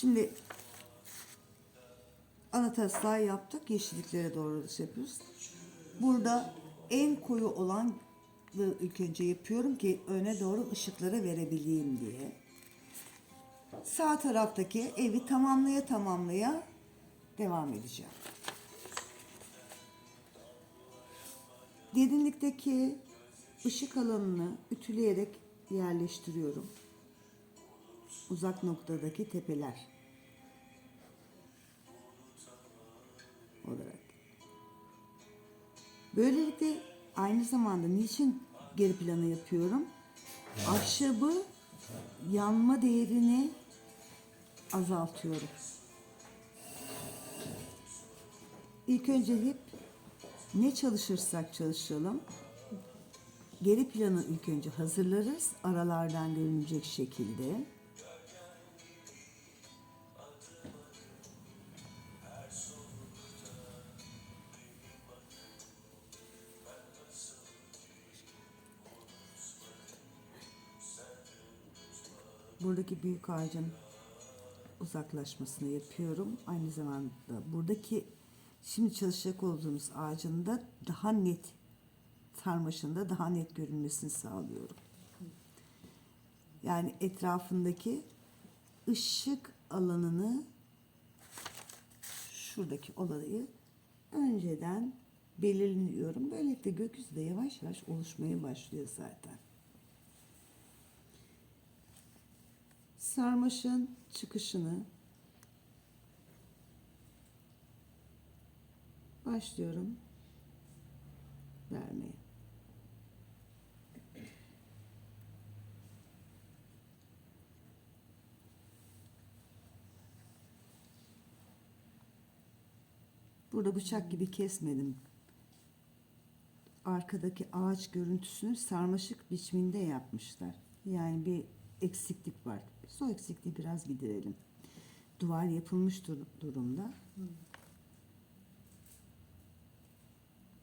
Şimdi ana taslağı yaptık. Yeşilliklere doğru şey yapıyoruz. Burada en koyu olan ilk önce yapıyorum ki öne doğru ışıkları verebileyim diye. Sağ taraftaki evi tamamlaya tamamlaya devam edeceğim. Derinlikteki ışık alanını ütüleyerek yerleştiriyorum. Uzak noktadaki tepeler olarak. Böylelikle aynı zamanda niçin geri planı yapıyorum? Ahşabı yanma değerini azaltıyorum. İlk önce hep ne çalışırsak çalışalım. Geri planı ilk önce hazırlarız. Aralardan görünecek şekilde. Buradaki büyük ağacın uzaklaşmasını yapıyorum. Aynı zamanda buradaki şimdi çalışacak olduğumuz ağacın da daha net sarmaşında daha net görünmesini sağlıyorum. Yani etrafındaki ışık alanını şuradaki olayı önceden belirliyorum. Böylelikle gökyüzü de yavaş yavaş oluşmaya başlıyor zaten. Sarmaşın çıkışını başlıyorum vermeye. Burada bıçak gibi kesmedim. Arkadaki ağaç görüntüsünü sarmaşık biçiminde yapmışlar. Yani bir eksiklik var. Biz o eksikliği biraz giderelim. Duvar yapılmış dur- durumda.